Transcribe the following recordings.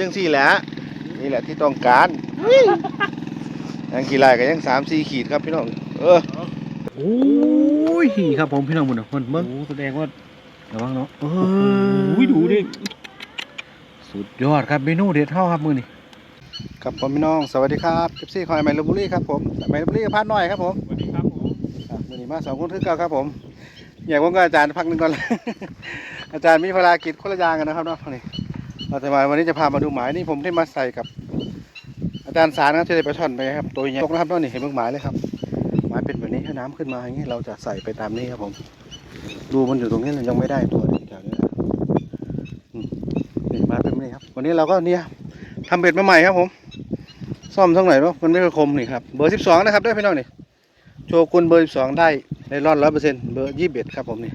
จังสี่แหละนี่แหละที่ต้องการยังกี่ลายก็ยังสามสี่ขีดครับพี่น้องเออโอ้ยครับผมพี่น้องบุญคนเบิ้งโอ้แสดงว่าระวังเนาะเอโอ้ยดูดิสุดยอดครับเมนูเด็ดเท่าครับมือนี่ครับผมพี่น้องสวัสดีครับเอฟซีคอยไมลบุรีครับผมไมลบุรีพาดหน่อยครับผมสวัสดีครับผมครับมือนี้มาสองคนคือเก่าครับผมอยากผมกับอาจารย์พักหนึ่งก่อนอาจารย์มีภารกิจคนละอย่างกันนะครับเนาะนี่ เราจะมาวันนี้จะพามาดูหมายนี่ผมได้มาใส่กับ อาจารย์สารนะครับที่ได้ไปช่อนไปครับ ตัวใหญ่ตกนะครับนี่เห็นเบื้องหมายเลยครับ หมายเป็นแบบนี้ถ้าน้ำขึ้นมาอย่างนี้เราจะใส่ไปตามนี้ครับผม ดูมันอยู่ตรงนี้เรายังไม่ได้ตัวนี้แถวนี้นะอืมนี่หมายเป็นแบบนี้ครับ วันนี้เราก็เนี่ยทำเบ็ดมาใหม่ครับผม ซ่อมทั้งไหนเนาะมันไม่ค่อยคมนี่ครับ เบอร์สิบสองนะครับได้พี่น้องนี่โชกุนเบอร์สิบสองได้ในรอดร้อยเปอร์เซ็นต์เบอร์ยี่สิบเอ็ดครับผมนี่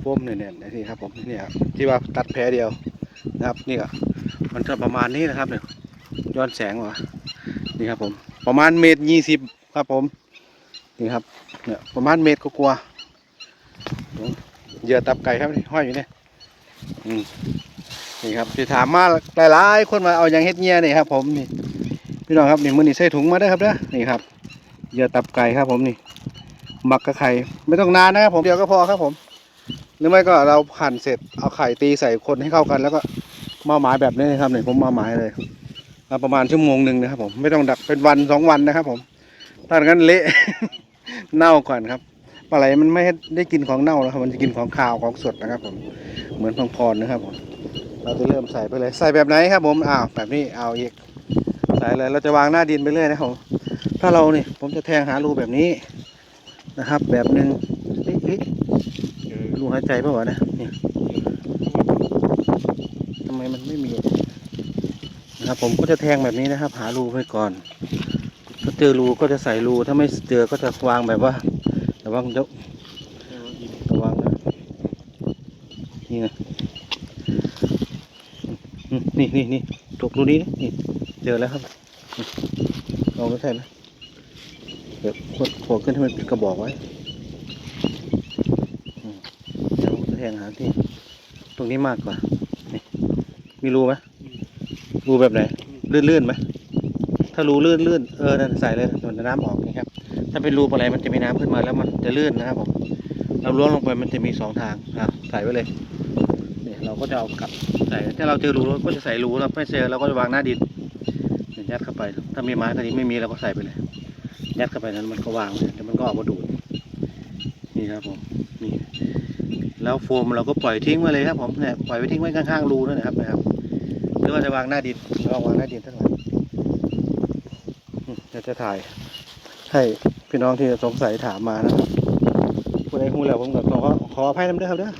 โฟมเนี่ยเนี่ยนี่ครับผมนี่ครับที่ว่าตัดแผลเดียว นะครับนี่ก็มันจะประมาณนี้นะครับเนี่ยย้อนแสงวะนี่ครับผมประมาณเมตรยี่สิบครับผมนี่ครับเนี่ยประมาณเมตรก็กลัวเหยื่อตับไก่ครับนี่ห้อยอยู่เนี่ยอืมนี่ครับที่ถามมาหลายๆคนมาเอาอย่างเฮ็ดเงี้ยนี่ครับ ผมนี่พี่น้องครับนี่มือนี่ใส่ถุงมาได้ครับเด้อนี่ครับเหยื่อตับไก่ครับผมนี่หมักกับไข่ไม่ต้องนานนะครับผมเดียวก็พอครับผม หรือไม่ก็เราหั่นเสร็จเอาไข่ตีใส่คนให้เข้ากัน แล้วก็มาหมายแบบนี้นะครับเนี่ยผมมาหมายเลยเอาประมาณชั่วโมงหนึ่งนะครับ ผมไม่ต้องดักเป็นวันสองวันนะครับ ผมถ้าอย่างนั้นเละเน่าก่อนครับปลาไหลมันไม่ได้กินของเน่าแล้วครับ มันจะกินของขาวของสดนะครับ ผมเหมือนพองพรนะครับผมเราจะเริ่มใส่ไปเลยใส่แบบไหนครับ ผมอ้าวแบบนี้เอาอีกใส่เลยเราจะวางหน้าดินไปเรื่อยนะครับผมถ้าเราเนี่ยผมจะแทงหารูแบบนี้นะครับ แบบหนึ่ง รูหายใจเปล่าวนะนี่ทำไมมันไม่มีนะครับผมก็จะแทงแบบนี้นะครับ หารูไว้ก่อน ถ้าเจอรูก็จะใส่รูถ้าไม่เจอก็จะวางแบบว่าระวังเดี๋ยวระวังนะนี่นะนี่นี่นี่ตกรูนี้นะนี่เจอแล้วครับลองดูใช่ไหมเดี๋ยวขดขดขึ้นให้มันเป็นกระบอกไว้ เดี๋ยวผมจะแท งหาที่ ตรงนี้มากกว่า นี่ มีรูไหมรูแบบไหน ลื่นๆไหมถ้ารูลื่นๆเออนั่นใส่เลยมันจะน้ำออกนะครับ ถ้าเป็นรูอะไรมันจะมีน้ำขึ้นมาแล้วมันจะลื่นนะครับผมเราล้วงลงไปมันจะมีสองทางอะใส่ไว้เลยเนี่ยเราก็จะเอากลับใส่ถ้าเราเจอรูเราก็จะใส่รูเราไม่เจอเราก็จะวางหน้าดินเนี่ยยัดเข้าไป ถ้ามีไม้ก็นี้ไม่มีเราก็ใส่ไปเลย ยัดเข้าไปนั้นมันก็วางเลยเดี๋ยวมันก็ออกมาดูด นี่ครับผมนี่แล้วโฟมเราก็ปล่อยทิ้งไว้เลยครับผมเนี่ยปล่อยไว้ทิ้งไว้ข้างๆรูนั่นนะครับนะครับหรือว่าจะวางหน้าดินลองวางหน้าดินทั้งหลายอืมเดี๋ยวจะถ่าย ให้พี่น้องที่สงสัยถามมานะครับผู้ใดหูแล้วผมก็ขอขออภัยน้ำด้วยครับเด้อ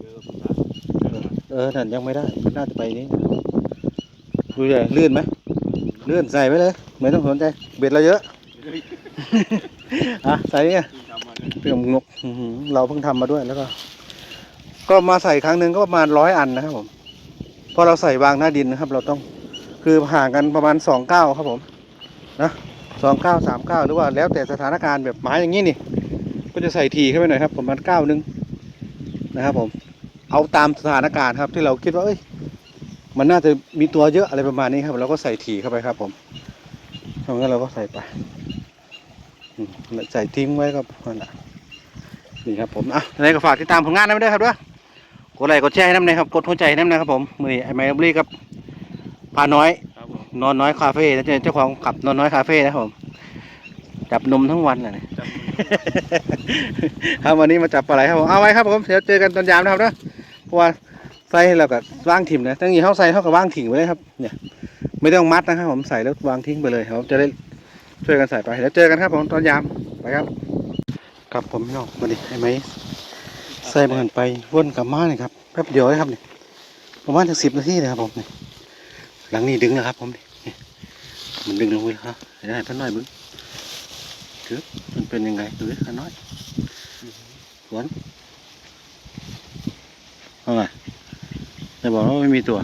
เอคุณตาเออนั่นยังไม่ได้น่าจะไปนี้ดูใหญ่ลื่นไหมลื่นใส่ไว้เลย ไม่ต้องสนใจเบ็ดเราเยอะ อะใส่เนี่ยเลยเตรียมงกเราเพิ่งทำมาด้วยแล้วก็ ก็มาใส่ครั้งหนึ่งก็ประมาณร้อยอันนะครับผมพอเราใส่วางหน้าดินนะครับ เราต้องคือห่างกันประมาณสองเก้าครับผมนะสองเก้าสามเก้าหรือว่าแล้วแต่สถานการณ์แบบไม้อย่างนี้นี่ ก็จะใส่ทีเข้าไปหน่อยครับ ประมาณเก้านึงนะครับ ผม เอาตามสถานการณ์ครับ ที่เราคิดว่าเอ้ย มันน่าจะมีตัวเยอะอะไรประมาณนี้ครับเราก็ใส่ทีเข้าไปครับ ผมเพราะงั้นเราก็ใส่ไป ใส่ทิ้งไว้ก็นั่นแหละนี่ครับผมอะอะไรก็ฝากติดตามผลงานน้ำด้วยครับด้วยกดไลค์กดแชร์ให้น้ำหนอยครับกดหัวใจให้น้ำหนะครับผมมือนี้ไอ้ไมค์บรีกับพาน้อยครับผมนอนน้อยคาเฟ่แล้วเจ้าของขับนอนน้อยคาเฟ่นะครับผมจับนมทั้งวันเลยจำครับวันนี้มาจับปลาไหลครับผมเอาไว้ครับผมเดี๋ยวเจอกันตอนยามนะครับเนอะเพราะว่าใส่เราก็ว่างถิ่มนะตั้งยี่เขาใส่เขาก็ว่างถิ่งไปเลยครับเนี่ยไม่ต้องมัดนะครับผมใส่แล้ววางทิ้งไปเลยครับจะได้ ช่วยกันใส่ไปเดี๋ยวเจอกันครับผมตอนยามไปครับครับผมพี่น้องมาดิไอ้ไหมใส่มันไปวนกลับมาเลยครับแป๊บเดียวเลยครับนี่ประมาณถึงสิบนาทีเลยครับผมนี่หลังนี้ดึงนะครับผมนี่นี่มันดึงลงไปแล้วครับเดี๋ยวให้เพิ่นหน่อยบึ้งถือมันเป็นยังไงดูดิข้าน้อยสวนเอาไงแต่บอกว่าไม่มีตัว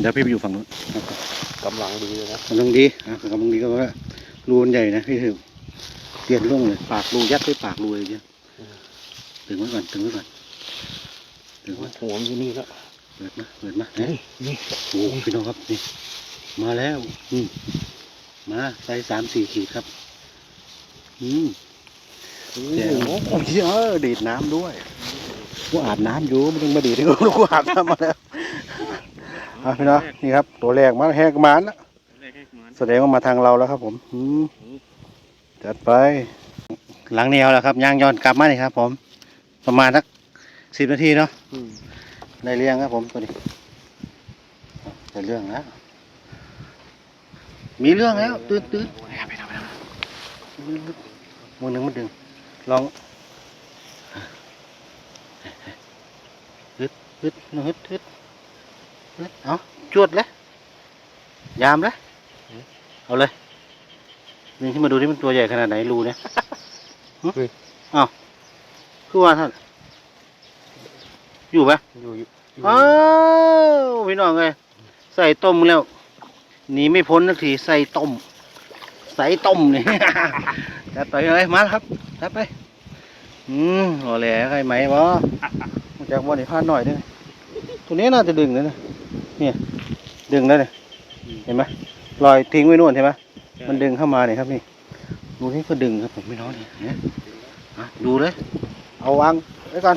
เดี๋ยวพี่ไปอยู่ฝั่งนู้นนะครับ กำลังดีเลยนะกำลังดีอะกำลังดีก็ว่ารูมันใหญ่นะพี่ถือเปลี่ยนร่องเลย ปากรูยัดด้วยปากรูเลยเนี่ยอืมถึงไว้ก่อนถึงไว้ก่อนถึงไว้หัวมันอยู่นี่แล้วเปิดมาเปิดมาเฮ้ยนี่โอ้พี่น้องครับนี่ มาแล้วอืมมาใส่สามสี่ขีดครับ อืมโอ้เดี๋ยวโหโอ้ยเออดีดน้ำด้วย กูอาบน้ำอยู่ไม่ต้องมาดีดให้กูกูอาบน้ำมาแล้ว อะพี่น้องนี่ครับ ตัวแรกมาแหกหมันนะแสดงว่ามาทางเราแล้วครับ ผมอืมจัดไป หลังแนวแล้วครับย่างย้อนกลับมานี่ครับ ผม ประมาณสักสิบนาทีเนาะอืมได้เรื่องครับ ผมตัวนี้ได้เรื่องแล้วมีเรื่องแล้วตื่นตื่นไปทำไปทำมือหนึ่งมันดึงลองฮึดฮึดฮึดฮึดฮึด เอาจวดเลยยามเลยเอาเลยนี่ที่มาดูที่มันตัวใหญ่ขนาดไหนรูเนี่ยหึเอ้าคือว่าท่านอยู่ไหมอยู่อยู่อยู่อ้าวพี่น้องเลยใส่ต้มแล้วหนีไม่พ้นสักทีใส่ต้ม ใส่ต้มนี่จัดไปเลยมาครับจัดไป อืมรอแหล่ใครไหมวะจากวันนี้พลาดหน่อยเด้วยตัวนี้น่าจะดึงเลยนะเนี่ยดึงแล้วเนี่ยเห็นไหมลอยทิ้งไว้นู่นใช่ไหมมันดึงเข้ามาเนี่ยครับนี่ดูนี่ก็ดึงครับผมพี่น้องเนี่ยเนี่ยอะดูเลย เอาวางไว้ก่อน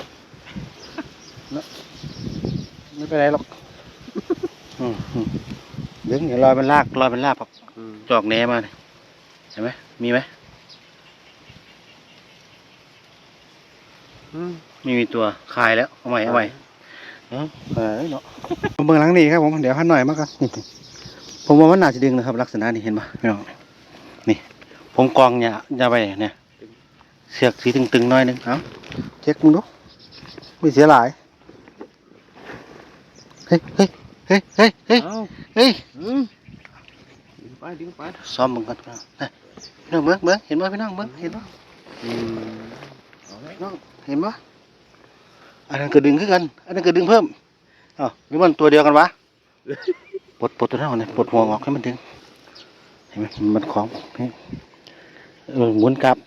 ไม่เป็นไรหรอกอืมอืมดึงเดี๋ยวรอยมันลากรอยมันลากแบบอืมจอกแหนมาเนี่ยเห็นไหมมีไหมอืมไม่มีตัวคายแล้วเอาใหม่เอาใหม่ เอ้าเอ้ยเนาะเบื้องหลังนี่ครับผมเดี๋ยวหันหน่อยมากครับนี่ผมว่ามันน่าจะดึงนะครับ ลักษณะนี้เห็นปะพี่น้องนี่ ผมกองเนี่ยอย่าไปเนี่ยเสือกสีตึงๆหน่อยหนึงเอาเช็คมึงดูไม่เสียหลายเฮ้ยเฮ้ยเฮ้ยเฮ้ยเฮ้ยเอ้าเฮ้ยอืมดึงไปดึงไปซ้อมมึงกันพี่น้องนะพี่น้องเบิ้งเบิ้งเห็นบ่พี่น้องเบิ้งเห็นบ่อืมเอาละพี่น้องเห็นบ่ อันนั้นก็ดึงขึ้นกัน อันนั้นก็ดึงเพิ่มอ้าวหรือมันตัวเดียวกันวะปลดปลดตัวนั้นออกเลยปลดหัวออกให้มันดึงเห็นไหมมันของนี่เออหมุนกลับ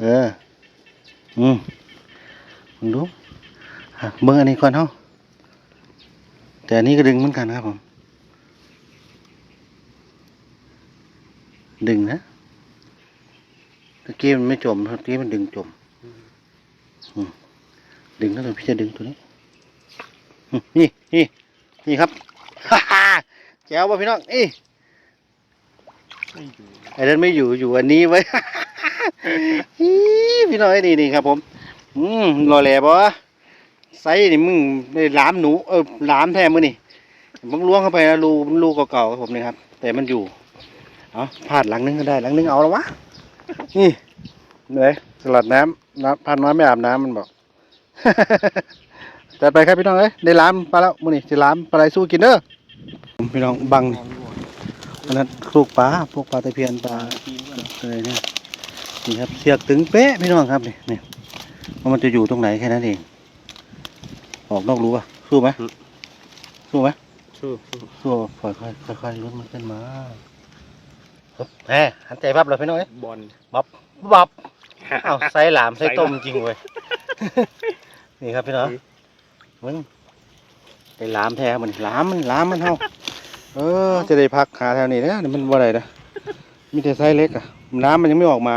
เออ อืมมึงดูอะเบิ้งอันนี้ก่อนเฮาแต่อันนี้ก็ดึงเหมือนกันครับผม ดึงนะตะกี้มันไม่จมตะกี้มันดึงจม อืม ดึงแล้วเดี๋ยพี่จะดึงตัวนี้ นี่นี่นี่ครับฮ่าแจ๋วป่ะพี่น้องเอ้ยไม่ไอ้นั้นไม่อยู่อยู่อันนี้ไว้พี่น้องไอ้นี่นี่ครับผม อืมรอแหล่บ่ไซส์นี่มึงได้ลามหนูเออลามแท้มือนี่มึงล้วงเข้าไปนะรูรูเก่าๆครับผมนี่ครับ แต่มันอยู่เอาพลาดหลังนึงก็ได้หลังนึงเอาแล้ววะนี่เลยสลัดน้ำน้ำพันน้อยไม่อาบน้ำมันบอก จัดไปครับพี่น้องเอ้ยได้ล้ามปลาแล้วมื้อนี้สิล้ามปลาไหลสู้กินเด้อพี่น้องบังนี่อันนั้นลูกปลาพวกปลาตะเพียนปลาอะไรเนี่ยนี่ครับเสียกถึงเป๊ะพี่น้องครับนี่นี่ว่ามันจะอยู่ตรงไหนแค่นั้นเองออกนอกรู้ป่ะสู้ไหมสู้ไหมสู้สู้สู้ค่อยค่อยๆค่อยๆลุ้นมันขึ้นมาครับแหมหันใจบับเลยพี่น้องเอ้ยบอลบับอ้าวใส่หลามใส่ต้มจริงเว้ย นี่ครับพี่น้องมึงไอ้หลามแท้มันหลามมันหลามมันเฮาเออ จะได้พักหาแถวนี้นะเดี๋ยวมันบ่ได้นะมีแต่ไซส์เล็กอะน้ำมันยังไม่ออกมา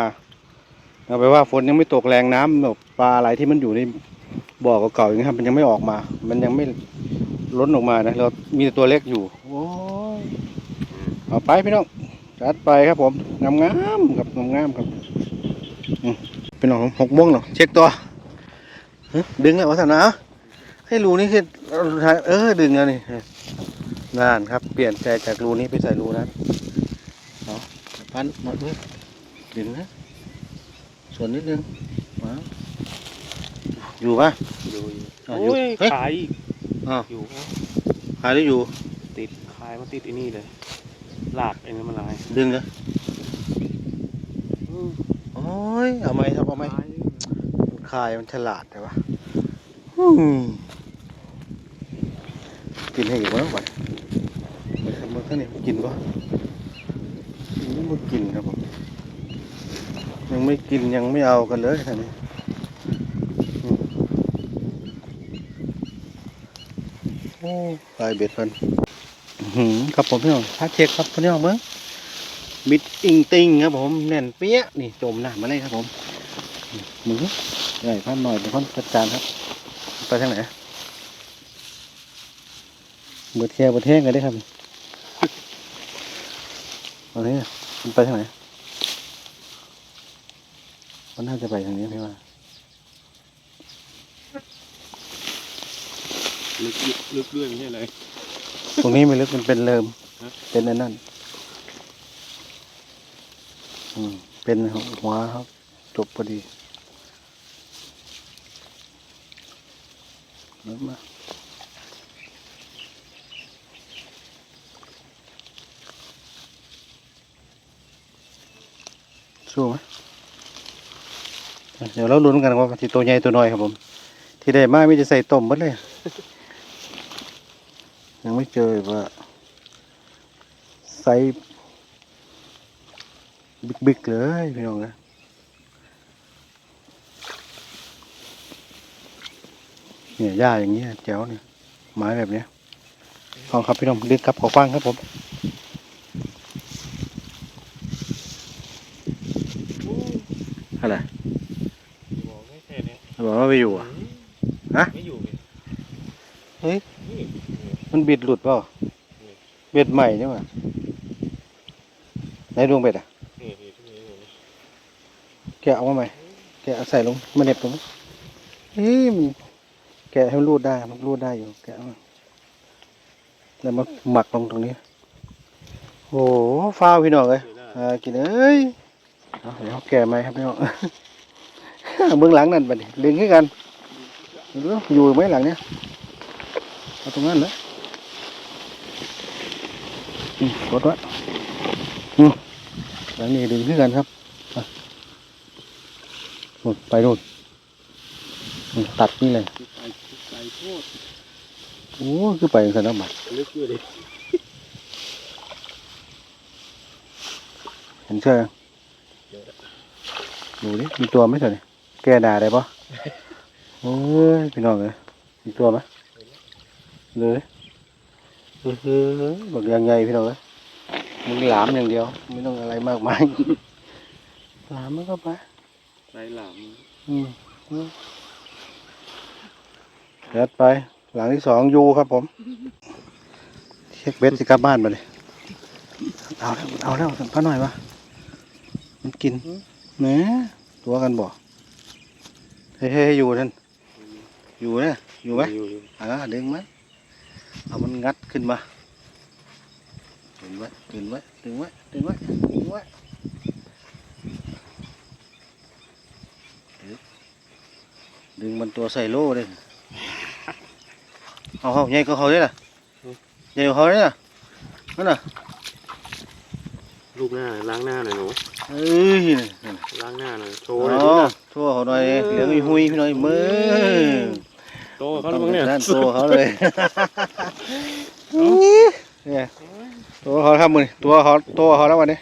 เอาไปว่าฝนยังไม่ตกแรงน้ำแบบปลาอะไรที่มันอยู่ในบ่อเก่าๆอย่างนี้ครับมันยังไม่ออกมา มันยังไม่ล้นออกมานะเรามีแต่ตัวเล็กอยู่โอ้ยเอาไปพี่น้องจัดไปครับผมงามๆครับงามๆครับอืมเป็นหนองหกโมงเนาะเช็คตัวฮะ ดึงแล้ววะสันนะให้รูนี่คือเออดึงแล้วนี่นานครับ เปลี่ยนใจจากรูนี้ไปใส่รูนั้นเนาะพันหมดเลยดึงนะส่วนนิดนึงมาอยู่ปะอยู่อยู่อะอยู่โอ้ยเฮ้ยขายอีกอ้าวอยู่หายได้อยู่ ติดขายมาติดไอ้นี่เลยลากไอ้นี่มันลายดึงเลยโอ้ยเอาไหมครับเอาไหมขาย คายมันฉลาดแต่ว่ากินให้อีกวะก่อนไปครับมันข้างนี้กินปะยังไม่กินครับผมยังไม่กินยังไม่เอากันเลยท่านนี้อืมอ้ปลายเบ็ดเพิ่นครับผมพี่น้องถ้าเช็คครับพี่น้องเบิ่งมิดอิงติงครับผมแน่นเปี้ยนี่จมน้ำมาเลยครับผม มึงใหญ่พันหน่อยเป็นคนจัดการครับ ไปทางไหนเบิดแค่เบิดแห้งกันได้ครับตอนนี้มันไปทางไหนมันน่าจะไปทางนี้พี่ว่าลึกลึกลึกด้วยไม่ใช่เลยตรงนี้ไม่ลึกมันเป็นเริมฮะเป็นอันนั่นอืมเป็นหัวครับ จบพอดี เริ่มาสู้ไหมเดี๋ยวเราลุ้นกันว่าที่ตัวใหญ่ตัวน้อยครับผม ที่ได้มากไม่จะใส่ต้มหมดเลย ยังไม่เจอว่าไซส์บิ๊กๆเลยพี่น้องนะ เนี่ยหญ้าอย่างเงี้ยแจ๋วเนี่ยไม้แบบเนี้ยลองครับพี่น้องดึกครับขอฟังครับผมอะไรบอกไม่แค่เนี้ยบอกว่าไปอยู่อะฮะไม่อยู่เลยเฮ้ยนี่มันบิดหลุดเปล่าเบ็ดใหม่นี่หว่าไหนดวงเบ็ดอะนี่นี่ที่นี่นี่แกะเอามาใหม่แกะเอาใส่ลงมาเหน็บตรงนี้เฮ้ยมัน แกะให้มันรูดได้มันรูดได้อยู่ แกะเอามาแล้วมาหมักลงตรงนี้ โอ้โหฟ้าพี่น้องเลยกินเอ้ยเดี๋ยวแกะไหมครับพี่น้องเบื้องหลังนั่นบัดนี้ดึงขึ้นกันดูอยู่ไหมหลังเนี้ยเอาตรงนั้นเลยกดไว้อืมหลังนี้ดึงขึ้นกันครับไปนู่นตัดนี่เลย โคตรโอ้คือไปสนามบัตรลึกด้วยดิเห็นเชื่อยังดูดิมีตัวไหมเถอะนี่แก้ด่าได้ปะโอ้ยพี่น้องเลยมีตัวไหมเลยเออบักยังไงพี่น้องเลยมึงหลามอย่างเดียว ไม่ต้องอะไรมากมายหลามมันก็ไปไรหลามอืม อืมเดี๋ยวไป หลังที่สองยูครับผม เช็คเบสสิกลับบ้านมาเลยเอาแล้วเอาแล้วสัมภาหน่อยวะมันกินแหมตัวกันบ่เฮ้ยเฮ้ยอยู่นั่นอยู่นะอยู่ไหมอยู่อยู่อ่าดึงไหมเอามันงัดขึ้นมาดึงไว้ดึงไว้ดึงไว้ดึงไว้ดึงไว้ดึงดึงมันตัวใส่โล่เลย เอาเขาใหญ่ก็เขาได้ล่ะใหญ่กว่าเขาได้ล่ะนั่นน่ะลูกหน้าล้างหน้าหน่อยหนูเอ้ยนั่นน่ะล้างหน้าหน่อยโชโอ้ว์หน่อยดินะทั่วเขาหน่อยเหลืองหุยๆพี่หน่อยมือโตเขาแล้วมั้งเนี่ยนั่นตัวเขาเลยเนี่ยตัวเขาครับมือตัวเขาตัวเขาแล้ววันนี้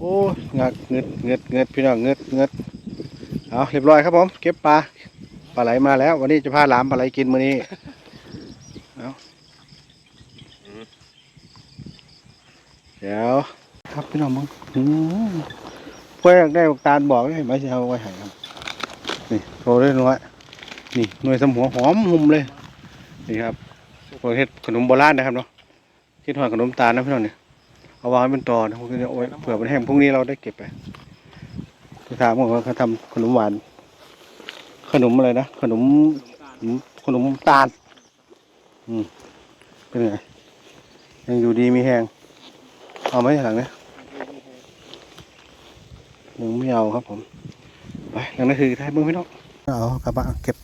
โอ้ยงัดเงืดเงืดเงืดพี่น้องเงืดเงืดเอาเรียบร้อยครับผมเก็บปลาปลาไหลมาแล้ว วันนี้จะพาหลามปลาไหลกินมื้อนี้เอา เดี๋ยวครับพี่น้องมึงอืมเพื่ออยากได้ลูกตาลบอกเลยไม่ใช่เอาไว้ให้ครับนี่โชว์ได้น้อยนี่หน่วยสมหัวหอมหุ่มเลยนี่ครับพวกเฮ็ดขนมโบราณนะครับเนาะคิดหอยขนมตาลนะพี่น้องเนี่ยเอาวางไว้เป็นตอนะพวกนี้เอาไว้เผื่อมันแห้งพรุ่งนี้เราได้เก็บไปไปถามว่าเขาทำขนมหวาน ขนมอะไรนะขนมขนมตาล อืมเป็นไงยังอยู่ดีมีแห้ง เอาไหมหลังเนี้ยยังไม่เอาครับผมไปหลังนั้นคือท้ายมือพี่น้องเอากระบะเก็บ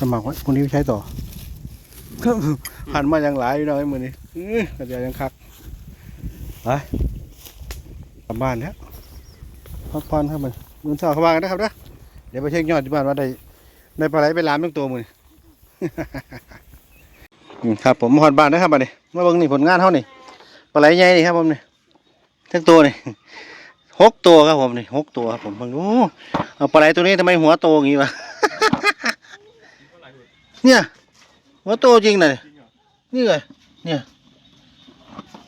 สมัครไว้พรุ่งนี้ใช้ต่อหันมายังหลายอยู่นะไอ้มือนี้กระเดียวยังคักไปกลับบ้านแล้วพักผ่อนครับมันมือเช้าเข้าบ้านกันนะครับนะเดี๋ยวไปเช็คยอดที่บ้านว่าได้ได้ปลาไหลไปล้ามทั้งตัวมือครับผมมาหอดบ้านนะครับบัดนี้มาเบิ่งนี่ผลงานเท่านี่ ปลาไหลใหญ่นี่ครับผมนี่ทั้งตัวนี่หกตัวครับผมนี่หกตัวครับผมเบิ่งดูเอาปลาไหลตัวนี้ทำไมหัวโตอย่างนี้วะเนี่ยหัวโตจริงนะนี่ไงเนี่ย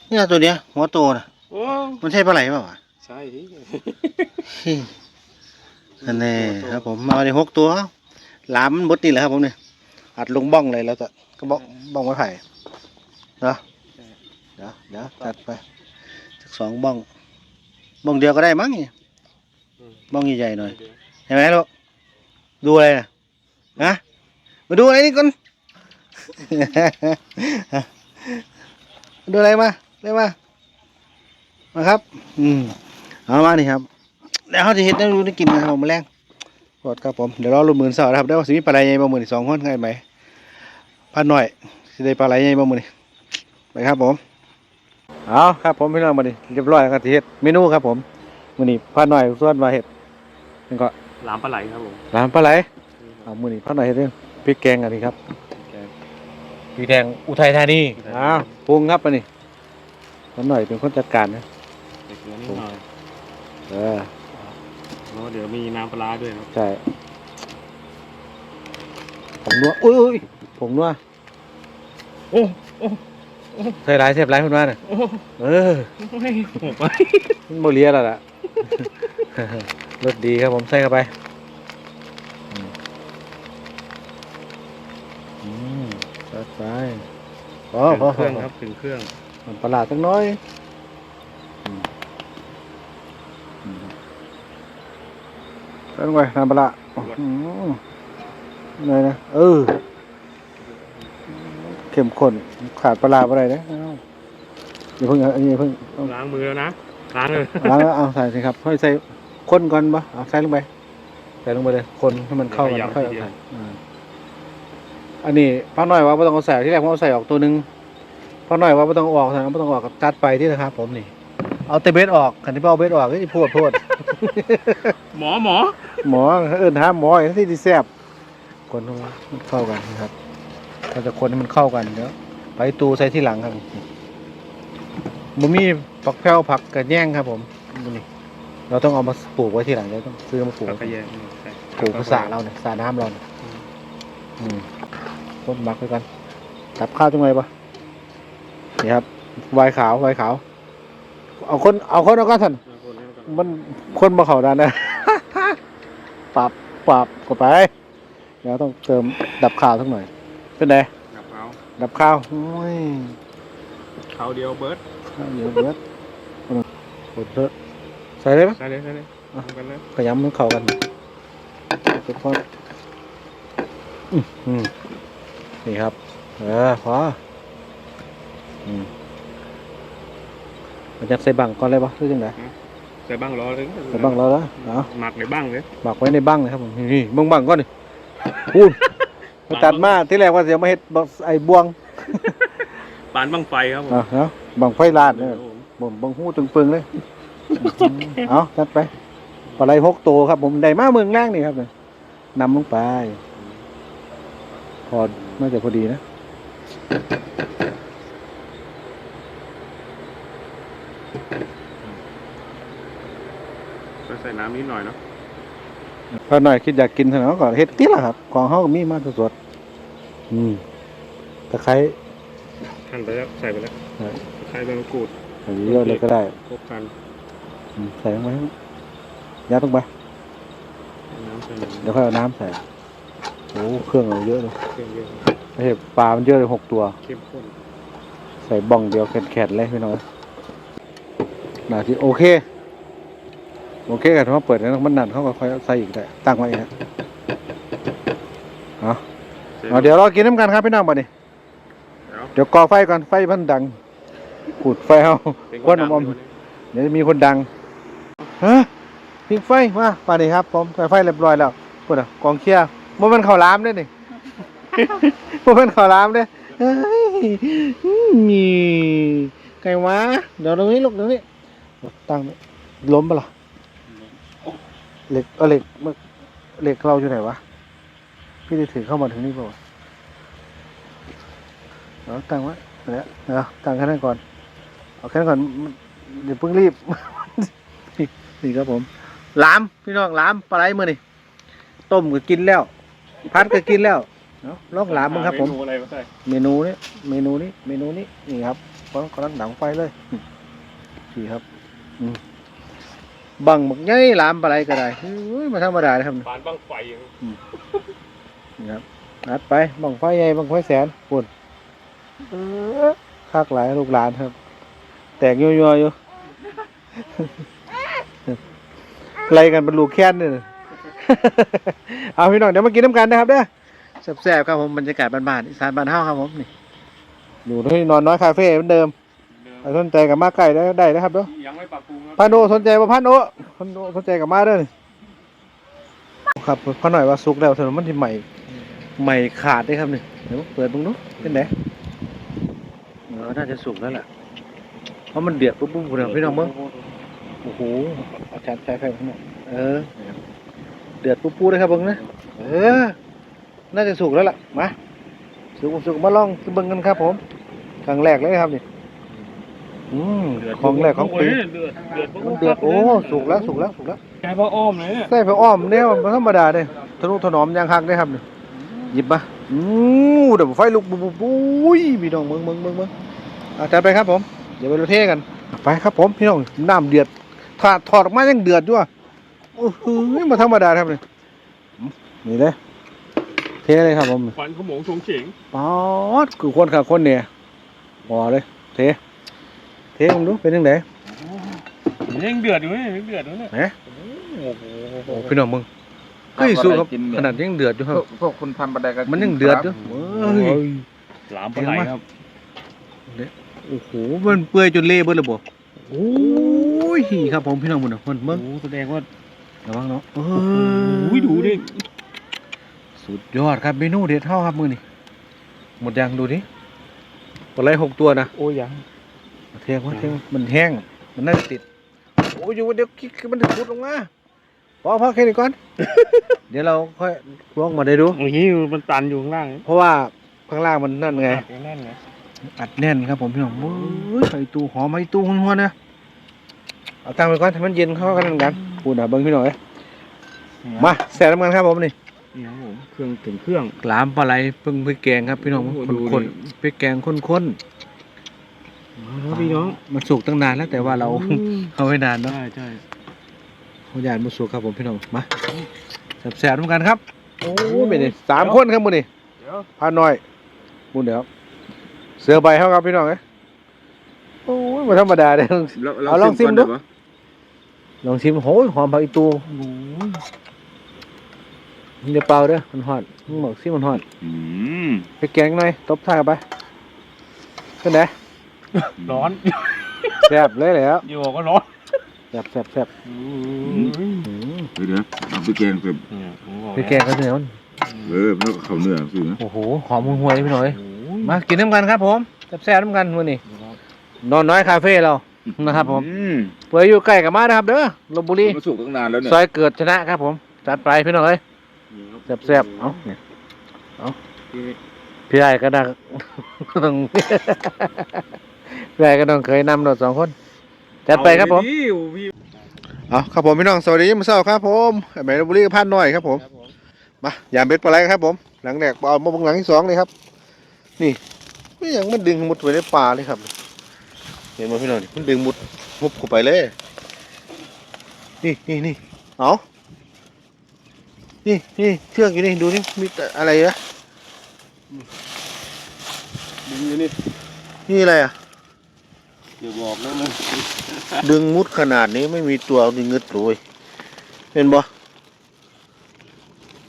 เนี่ยตัวเนี้ยหัวโตนะโอ้มันใช่ปลาไหลเปล่าวะใช่ดิอันนี้ครับผมมาในหกตัวหลามมันบดนี่แหละครับผมเนี่ยอัดลงบ้องเลยแล้วก็ก็บ้องบ้องไม้ไผ่เนาะเดี๋ยวเดี๋ยวตัดไปสักสองบ้องบ้องเดียวก็ได้มั้งนี่บ้องใหญ่ๆหน่อยเห็นไหมลูกดูอะไรนะฮะมาดูอะไรนี่ก่อนดูอะไรมาเร็วมามาครับ อืมเอามานี่ครับแล้วเขาจะเห็ดได้รู้ได้กินนะครับผมแมลงกดครับผมเดี๋ยวรอรุ่นหมื่นสาวนะครับได้ว่าสิมีปลาไหลใหญ่บ่หมื่นสองคนไงไหมพันหน่อยสิได้ปลาไหลใหญ่บ่หมื่นไปครับผม เอาครับผมพี่น้องมาดิเรียบร้อยแล้วครับที่เฮ็ดเมนูครับผมมื้อนี้พันหน่อยส่วนมาเฮ็ดนี่ก็หลามปลาไหลครับผมร้านปลาไหลเอามื้อนี้พันหน่อยเฮ็ดเรื่องพริกแกงอันนี้ครับพริกแกงอุทัยธานีอ้าวปรุงครับอันนี้พันหน่อยเป็นคนจัดการนะใส่เกลือนิดหน่อยเออแล้วเดี๋ยวมีน้ำปลาร้าด้วยครับใช่ผมนัวอุ้ยอุ้ยผมนัวโอ้โอ้ ใส่หลายเสียบหลายคนมาน่ะโอ้เออไม่หกไปมันโมเลียแล้วล่ะรสดีครับผมใส่เข้าไปอืมอืมใส่ไปพอพอเครื่องครับถึงเครื่องมันประหลาดสักหน้อยอืมอืมใส่ลงไปน้ำปลาร้าอืมเลยนะเออ เข้มข้นขาดปลาร้าอะไรนะเอ้าอย่าเพิ่งอันนี้อย่าเพิ่งเอาล้างมือแล้วนะล้างเลยล้างแล้วเอาใส่สิครับค่อยใส่คนก่อนปะเอาใส่ลงไปใส่ลงไปเลยคนให้มันเข้ากันค่อยเอาใส่อ่าอันนี้พักหน่อยว่าไม่ต้องเอาใส่ที่แรกผมเอาใส่ออกตัวหนึงพักหน่อยว่าไม่ต้องเอาออกนะไม่ต้องเอาออกจัดไปที่นะครับผมนี่ เอาแต่เบสออกขันที่เอาเบสออกก็จะพูดพูดหมอหมอหมอเอิ้นหาหมออย่างที่ดีแซบคนให้มันเข้ากันนะครับ ถ้าจะคนให้มันเข้ากันเดี๋ยวไปตูใส่ที่หลังครับบ่มีผักแพ้วผักกระแย่งครับ ผมนี่เราต้องเอามาปลูกไว้ที่หลังเราต้องซื้อมาปลูกตะไว้กะแยงใส่ปลูกภาษาเราเนี่ยสาน้ำเราเนี่ยอืมต้นมักไว้กันตับข้าวจังไงปะนี่ครับไวายขาวไวายขาว เอาคน เอาคนเอาก็ทันเอาคนนี้ก่อนมันคนมาเขาด้านนะปรับปรับเข้าไปเดี๋ยวต้องเติมดับข้าวสักหน่อย เป็นไงกับเขาดับข้าวโอ้ยเขาเดียวเบิร์ดข้าวเยอะเบิดกดเลอะใส่เลยปะใช่เลยใช่เลยอะทำกันเลยขยำมันเข้ากันกดพออืมอืมนี่ครับ เออพออืมมันจะใส่บังก่อนเลยปะหรือยังไงใส่บ้างรอเลยใส่บังแล้วนะเอาหมักในบ้างเลย หมักไว้ในบังเลยครับผมนี่เบังบังก่อนนี่พูด ไปตัดมาที่แรกว่าจะมาเฮ็ดบักไอ้บวงปานบ้างไฟครับผมอะเนาะบังไฟลาดเนี่ยครับผมบ่มบังหูตึงเปิงเลย เอาจัดไปปลาไหลหกตัวครับ ผมได้มาเมืองแรกนี่ครับเนี่ยนำลงไป พอน่าจะพอดีนะใส่น้ำนิดหน่อยเนาะ พอหน่อยคิดอยากกินเถอะเนาะก่อนเฮ็ดติละครับของเฮาก็มีมาสดๆอืมตะไคร้หั่นไปแล้วใส่ไปแล้วใช่ใส่ใบมะกรูดใส่เยอะเลยก็ได้ครบกันอืมใส่ลงไปยัดลงไปน้ำใส่หน่อยเดี๋ยวค่อยเอาน้ำใส่โอ้เครื่องเราเยอะเลยเครื่องเยอะไม่ใช่ปลามันเยอะเลยหกตัว เข้มข้น ใส่บ้องเดียวแขนๆเลยพี่น้อยนาทีโอเค โอเคกันเพราะเปิดแล้วมันนั่นเขาก็ค่อยใส่อีกได้ตั้งไว้ฮะเอาเอาเดี๋ยวรอกินน้ำกันครับพี่น้องบ่นี่เดี๋ยวเดี๋ยวก่อไฟก่อนไฟมันดังขูดไฟเอาเป็นควันอมๆเดี๋ยวจะมีคนดังฮะพิงไฟมาป่านนี้ครับผมไฟไฟเรียบร้อยแล้วพูดอะกองเคลียร์บ่แมันข้าวหล้ามเด้อนี่บ่แมันข้าวหล้ามเด้อเฮ้ยนี่ไก่วะเดี๋ยวตรงนี้ลูกตรงนี้ตั้งไว้ล้มปะล่ะ เหล็กเอาเหล็กเมื่อเหล็กเราอยู่ไหนวะ พี่จะถือเข้ามาถึงนี่ป่าวะเอาตั้งไว้เดี๋ยวเดี๋ยวตั้งแค่นั้นก่อน เอาแค่นั้นก่อนมันเดี๋ยวเพิ่งรีบนี่นี่ครับผมหลามพี่น้องหลามปลาไหลมือนี่ต้มก็กินแล้ว พัดก็กินแล้วเนาะลองหลามมึงครับผมเนูอะไรมาใส่เมนูนี้เมนูนี้เมนูนี้นี่ครับกำลังกำลังดังไฟเลยนี่ครับ อืม บังบักใหญ่หลามปลาไหลก็ได้เฮ้ยมาธรรมดาเลยครับ ปานบังไฟอย่างนี่ครับอัดไปบังไฟใหญ่บังไฟแสนปุ่นเออคักหลายลูกหลานครับ แตกยัวๆอยู่ ไล่กันเป็นลูกแค้นเนี่ยเอาพี่น้องเดี๋ยวมากินน้ำกันนะครับเด้อแซ่บๆครับผมบรรยากาศบ้านๆอีสานบ้านเฮาครับผมนี่อยู่ที่นอนน้อยคาเฟ่เหมือนเดิมใคร สนใจกับมาใกล้ได้ได้นะครับเด้อยังไม่ปรับปรุงครับพันโอสนใจป่ะพันโอพันโอสนใจกับมาเด้อนี่ครับพอหน่อยว่าสุกแล้วถนนมันที่ใหม่ใหม่ขาดได้ครับนี่เดี๋ยวเปิดมึงดูเป็นไงเออน่าจะสุกแล้วแหละเพราะมันเดือดปุ๊บปุ๊บเดี๋ยวพี่น้องมึงโอ้โหเอาจารย์ใช้ไฟข้างนอกเออ เดือดปุ๊บปุ๊บเลยครับเบิ้งนะเออ น่าจะสุกแล้วล่ะมาสุกสุกมาลองเบิ้งกันครับผมครั้งแรกเลยครับนี่ อืมของแรกของปีเดือดเดือดมันเดือดโอ้สุกแล้วสุกแล้วสุกแล้วใช้ผ้าอ้อมเลยเนี่ยใส่ผ้าอ้อมเนี่ยมันธรรมดาเลยทะนุถนอมยางคักได้ครับนี่หยิบมาอู้เดี๋ยวไฟลุกปุ๊บปุ๊บปุ้ยพี่น้องเบิ้งเบิ้งเบิ้งเบิ้งอะจัดไปครับผมเดี๋ยวไปดูเทกัน ไปครับผมพี่น้องน้ำเดือดถาดถอดออกมายังเดือดอยู่อะโอ้โหมาธรรมดาครับนี่นี่เลยเทเลยครับผมควันขโมงชงเฉงป๊อดคือคนขับคนเนี่ยพอเลยเทเทมึงดูเป็นยังไงยังเดือดอยู่เนี่ยยังเดือดอยู่เนี่ยเอ๊ะโอ้โหโอ้พี่น้องมึงเฮ้ยสู้ครับขนาดยังเดือดอยู่ครับพวกคุณทำบันไดกันมันยังเดือดอยู่เฮ้ยหลามปลาไหลครับโอ้โหมันเปื่อยจนเละเบิดเลยบ่โอ้ยครับผมพี่น้องมึงมันโอ้เบิ่งโหแสดงว่าระวังเนาะเอโอ้ยดูดิสุดยอดครับเมนูเด็ดเท่าครับมือนี่หมดยังดูดิปลาไหลหกตัวนะโอ้ยยัง เทียงว่าเทียงมันแห้ง มันน่าจะติด โอ้ยอยู่เดี๋ยวคิดมันถึงพุดลงมาพอพอแค่นี้ก่อน เดี๋ยวเราค่อยลองมาได้ดู โอ้ยมันตันอยู่ข้างล่างเพราะว่าข้างล่างมันนั่นไง อัดอยู่นั่นไงอัดแน่นครับผมพี่น้องโอ้ยไอตูหอมไอตูหัวๆนะเอาตั้งไปก่อนให้มันเย็นเข้ากันนั่นกันพูดนะเบิ้งพี่น้องเอ้ยมาแซ่บน้ำกันครับผมนี่นี่ครับผมเครื่องถึงเครื่องหลามปลาไหลเพิ่งพริกแกงครับพี่น้องโอ้โหคนดูคนดิพริกแกงข้นค รับพี่น้องๆมันสุกตั้งนานแล้วแต่ว่าเราเอาไว้นานเนาะใช่ใช่เขาอยากมาสุกครับผมพี่น้องมาแซ่บๆน้ำกันครับโอ้ยเป็นไงสามคนครับมือนี่เดี๋ยวพาน้อยบุญเดี๋ยวเสือใบเขาครับพี่น้องเอ้ยโอ้ยมาธรรมดาเด้อเอาลองซิมดูลองชิมโอ้ยหอมผักอีตูมันจะเปล่าเด้อมันหอดมึงบอกซิมันหอดอืมไปแกงหน่อยตบท่ากันไปขึ้นไหน ร้อนแซ่บเลยแหล้วอยู่ก็ร้อนแซ่บแซ่บแซ่บอืมเดี๋ยวเดี๋ยวเอาไปแกงเสร็จเนี่ยผมบอกไปแกงกันเหนียวเออแล้วก็ข้าวเนื้อสินะโอ้โหหอมห่วยๆพี่หน่อยโอ้ยมากินน้ำกันครับผมแซ่บแซ่บน้ำกันมื้อนี้นอนน้อยคาเฟ่เรานะครับผมอืมเปิดอยู่ใกล้กับมานะครับเด้อลบบุรีมาสุกตั้งนานแล้วเนี่ยซอยเกิดชนะครับผมจัดไปพี่น้องเอ้ยแซ่บแซ่บๆเอ้าเนี่ยเอ้าพี่ใหญ่ก็ดังต้อง พี่ใหญ่ก็ต้องเคยนำเราสองคนจัดไปครับผมเอาดีๆพี่เอาครับผมพี่น้องสวัสดีมื้อเช้าครับผมแม่ลบบุรีกับพันหน่อยครับผมมายามเบ็ดปลาไหลครับผมหลังแรกเอามาเบงหลังที่สองเลยครับ นี่ไม่ยังมันดึงมุดไปในป่าเลยครับเห็นไหมพี่น้องนี่มันดึงมุดมุบเข้าไปเลย นี่นี่นี่เอานี่นี่เชือกอยู่นี่ดูนี่มีแต่อะไรนะดึงอยู่นี่นี่อะไรอะ เดี๋ยวบอกแล้วนะดึงมุดขนาดนี้ไม่มีตัวดึงเงึดรวยเห็นบ่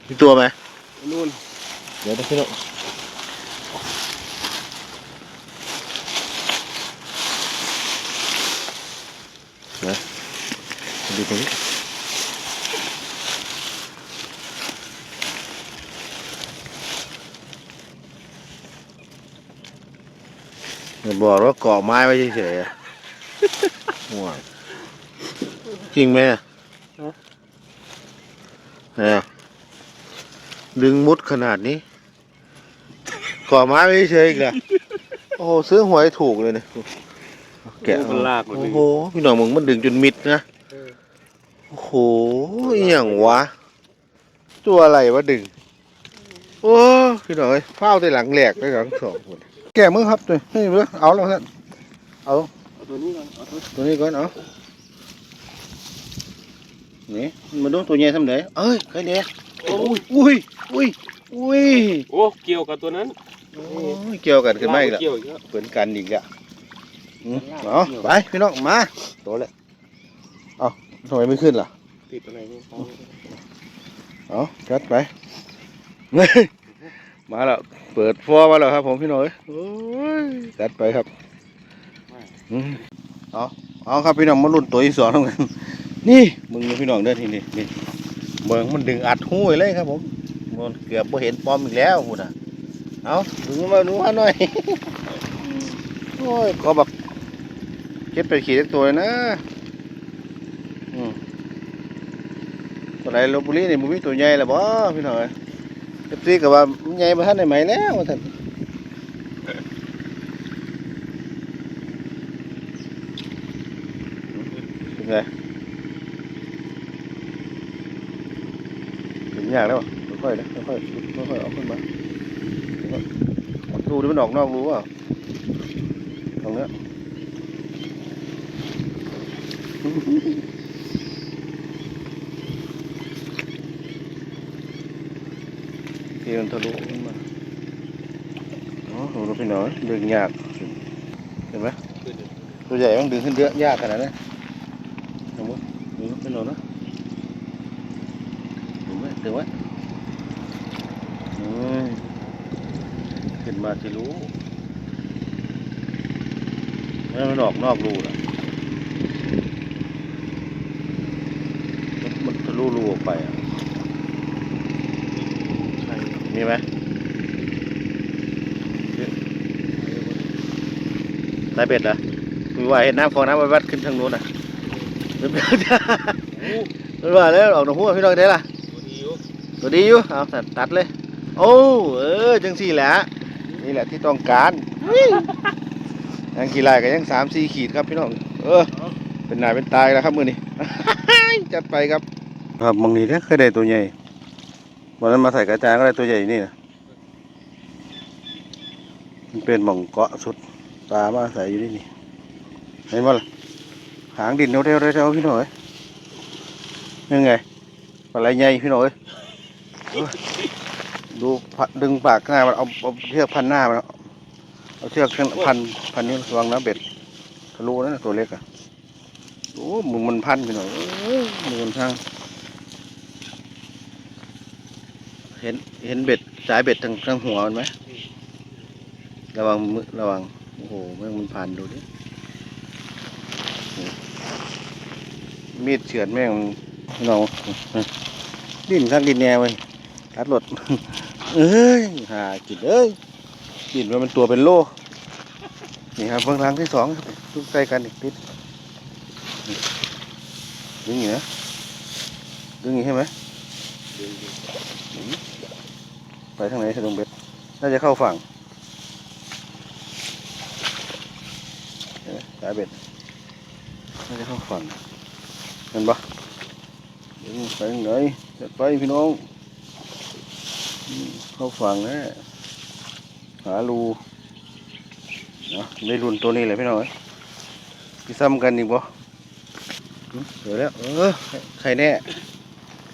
มีตัวไหมนู่นเดี๋ยวนะพี่น้องนะดูตรงนี้อย่า บอกว่าเกาะไม้ไว้เฉยๆอะห่วงจริงไหมอะเนี่ยดึงมุดขนาดนี้ก่อไม้ไม่เฉยอีกเหรอโอ้โหซื้อหวยถูกเลยเนี่ยแกะมันลากโอ้โหพี่น้องมึงมันดึงจนมิดนะโอ้โหอหย่างวะ ตัวอะไรวะดึง โอ้พี่น้องเอ้ยเฝ้าแต่หลังแหลกไปหลังสองคน แก่มือครับตัวนี่เบ้อเอาแล้วท่านเอาเอาตัวนี้ก่อนเอาตัวตัวนี้ก่อนเอานี่มาดูตัวใหญ่ทำไหนเอ้ยใครเนี่ยโอ้ยอุ้ยอุ้ยอุ้ยโอ้เกี่ยวกับตัวนั้นโอ้ยเกี่ยวกันขึ้นมาอีกแล้วเกี่ยวอีกแล้วเปิดกันอีกแล้วอืมเอาไปพี่น้องมาตัวเลยเอาทำไมไม่ขึ้นล่ะติดตัวไหนนี่เอาเอาจัดไปเฮ้ย มาแล้ว เปิดฟอร์มาแล้วครับผมพี่น้อยโอ้ยจัดไปครับอืมเอาเอาครับพี่น้องมาลุ้นตัวที่สองทั้งกันนี่มึงพี่น้องเด้อทีนี้นี่เมืองมันดึงอัดหูไว้เลยครับผมมันเกือบบ่เห็นปอมอีกแล้วพูดอะเอาดึงมาดูมาหน่อยโอ้ยขอบักเก็บไปขี่ได้ตัวเลยนะอืมตัวไหนลบบุรีนี่มันมีตัวใหญ่แล้วบ่พี่น้อง เอ้ยเอฟซีก็ว่ามันใหญ่บ่ทันได้ไหมแล้วว่าท่านเป็นไงถึงยากแล้วบ่ค่อยๆนะค่อยๆค่อยๆเอาขึ้นมาเอาดูดิมันออกนอกรูเปล่าตรงเนี้ย ทียนทะลุขึ้นมาอ๋อโหดูพี่น้อยดึงยากเห็นไหมตัวใหญ่ต้องดึงขึ้นเยอะยากขนาดนั้นเห็นไหมดึงขึ้นหน่อยนะดึงไว้ดึงไว้อืมขึ้นมาที่รู้แล้วมันออกนอกรูแล้วมันทะลุรูออกไปอะ มีไหมสายเบ็ดเหรอมีว่าเห็นน้ำฟองน้ำไปวัดขึ้นทางนู้นน่ะมันว่าแล้วออกหนองหัวพี่น้องได้ล่ะตัวนี้อยู่ตัวดีอยู่เอาตัดตัดเลย โอ้เออจังสี่แหละนี่แหละที่ต้องการยังกี่ลายกันยังสามสี่ขีดครับพี่น้องเออ เป็นนายเป็นตายแล้วครับมือนี้จัดไปครับ ครับบางทีเนี่ยเคยได้ตัวใหญ่ วันนั้นมาใส่กระจายก็ได้ตัวใหญ่นี่นะมันเป็นหม่องเกาะสุดปลามาใส่อยู่นี่นี่เห็นบ่ล่ะหางดินเร็วๆเร็วๆพี่หน้อยยังไงปลาไหลใหญ่พี่หน้อยดูดึงปากหน้ามันเอาเอาเชือกพันหน้ามันเอาเอาเชือกพันพันนี้วังนะเบ็ดทะลุนะตัวเล็กอะโอ้มึงมันพันพี่น้อยมึงมันช่าง เห็นเห็นเบ็ดสายเบ็ดทางทางหัวมันไหมระวังมือระวังโอ้โหแม่งมันพันดูดิมีดเฉือนแม่งพี่น้องดิ้นข้างดินแนวเว้ยตัดรถเอ้ยหาจิตเอ้ยดิ้นว่ามันตัวเป็นโลนี่ครับเบื้องหลังที่สองทุกใกล้กันอีกนิดนี่ดึงอย่างนี้นะดึงอย่างนี้ใช่ไหม ดึงอยู่ ไป ทางไหนสะดงเบ็ดน่าจะเข้าฝั่งเห็นไหมสายเบ็ดน่าจะเข้าฝั่งเห็นปะเดี๋ยวไปทางไหนจะไปพี่น้อง เข้าฝั่งนะหารูนะได้รุนตัวนี้เลยพี่น้องเอ้ยพี่ซ้ำกันอีกบ่เดี๋ยวแล้วเออใครแน่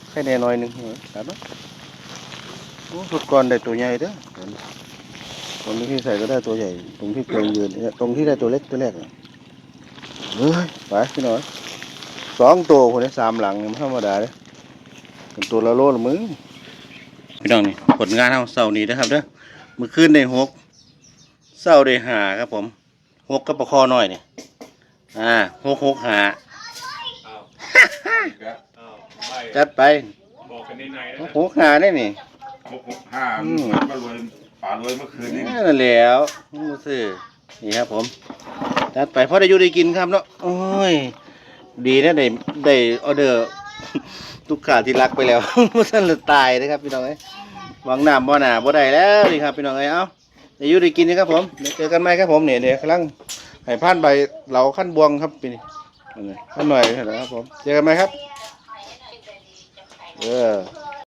ใครแน่หน่อยหนึ่งเออครับเนาะโอ้ สุดก่อนได้ตัวใหญ่เด้อตรงที่ใส่ก็ได้ตัวใหญ่ ตรงที่เกลงยืนเนี่ยตรงที่ได้ตัวเล็กตัวแรกน่ะเฮ้ยไปพี่น้อยสองตัวคนนี้สามหลังนี่มันธรรมดาเลยเป็นตัวละโลละมึงพี่น้องนี่ผลงานเราเสาร์นี้นะครับเด้อเมื่อคืนได้หกเสาร์ได้หาครับผมหกกับประคอหน่อยเนี่ยอ่าหกหกหาอ้าวอ้าวไปจัดไปบอกกันในในหกหกหาได้นี่ หกหกห้าอืม มารวยป่ารวยเมื่อคืนนี้นั่นแหล้วมูซื้อนี่ครับผมจัดไปเพราะได้อยู่ได้กินครับเนาะโอ้ย ดีนะได้ได้ออเดอร์ทุกขาที่รักไปแล้วมื่ท่านเลยตายนะครับพี่น้องเอ้ยหวังน้ำบ่หนาบ่ได้แล้วนี่ครับพี่น้องเอ้ยเอ้าได้อยู่ได้กินนะครับผมเดี๋ยวเจอกันไหมครับผมเนี่ยเดี๋ยวกำลังให้ผ่านใบเหลาขั้นบวงครับปีนี้นั่นเลยขั้นหน่อยนะครับผมเจอกันไหมครับ เออ